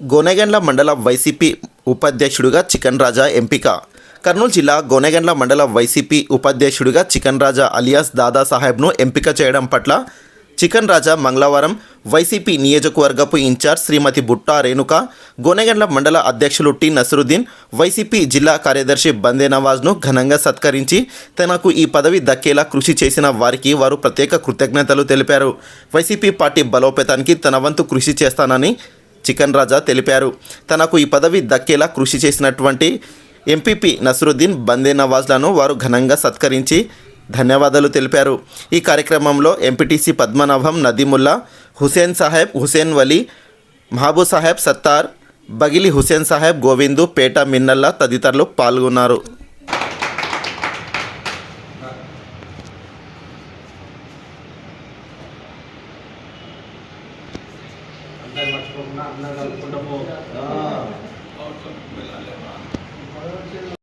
గోనెగండ్ల మండల వైసీపీ ఉపాధ్యక్షుడిగా చికన్ రాజా ఎంపిక. కర్నూలు జిల్లా గోనెగండ్ల మండల వైసీపీ ఉపాధ్యక్షుడిగా చికన్ రాజా అలియాస్ దాదాసాహెబ్ను ఎంపిక చేయడం పట్ల చికన్ రాజా మంగళవారం వైసీపీ నియోజకవర్గపు ఇన్ఛార్జ్ శ్రీమతి బుట్టా రేణుక గోనెగండ్ల మండల అధ్యక్షులు టి నసరుద్దీన్ వైసీపీ జిల్లా కార్యదర్శి బందే నవాజ్ను ఘనంగా సత్కరించి తనకు ఈ పదవి దక్కేలా కృషి చేసిన వారికి వారు ప్రత్యేక కృతజ్ఞతలు తెలిపారు. వైసీపీ పార్టీ బలోపేతానికి తన వంతు కృషి చేస్తానని చికన్ రాజా తెలిపారు. తనకు ఈ పదవి దక్కేలా కృషి చేసినటువంటి ఎంపీపీ నసరుద్దీన్ బందే నవాజ్లను వారు ఘనంగా సత్కరించి ధన్యవాదాలు తెలిపారు. ఈ కార్యక్రమంలో ఎంపీటీసీ పద్మనాభం నదీముల్లా హుసేన్ సాహెబ్ హుసేన్ వలీ మహబూ సాహెబ్ సత్తార్ బగిలి హుసేన్ సాహెబ్ గోవిందు పేట మిన్నల్లా తదితరులు పాల్గొన్నారు. మర్చిపోకుండా అందరూ కలుపుకుంటాము